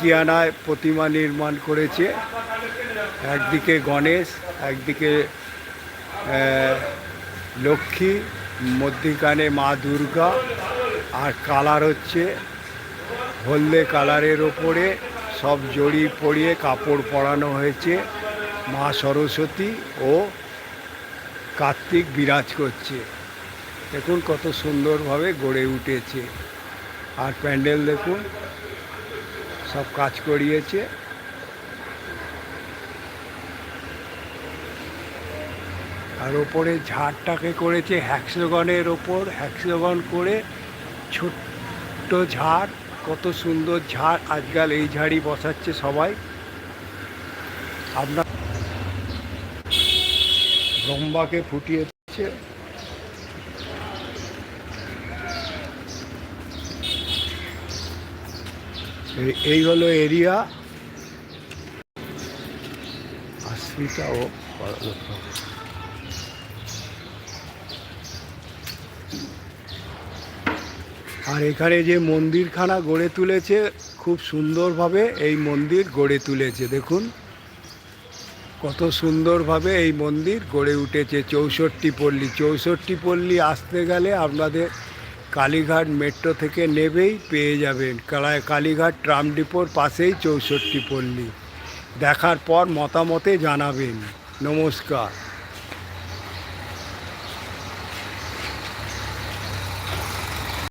কিয়ানায় প্রতিমা নির্মাণ করেছে। একদিকে গণেশ, একদিকে লক্ষ্মী, মধ্যিখানে মা দুর্গা আর কালার হচ্ছে হলদে কালারের ওপরে সব জড়ি পরিয়ে কাপড় পরানো হয়েছে। মা সরস্বতী ও কার্তিক বিরাজ করছে। দেখুন কত সুন্দরভাবে গড়ে উঠেছে। আর প্যান্ডেল দেখুন। সব কাজ করিয়েছে। আর ওপরে ঝাড়টাকে করেছে হ্যাক্সোগনের ওপর হ্যাক্সোগন করে ছোট্ট ঝাড়, কত সুন্দর ঝাড় আজকাল এই ঝাড়ই বসাচ্ছে সবাই। আপনার ব্রহ্মাকে ফুটিয়ে এই- হলো এরিয়া। আশ্রিতা ও আর এখানে যে মন্দিরখানা গড়ে তুলেছে, খুব সুন্দরভাবে এই মন্দির গড়ে তুলেছে। দেখুন, কত সুন্দরভাবে এই মন্দির গড়ে উঠেছে। চৌষট্টি পল্লী। চৌষট্টি পল্লী আসতে গেলে আপনাদের কালীঘাট মেট্রো থেকে নেবেই পেয়ে যাবেন। কালীঘাট ট্রাম ডিপোর পাশেই চৌষট্টি পল্লী। দেখার পর মতামতে জানাবেন। নমস্কার।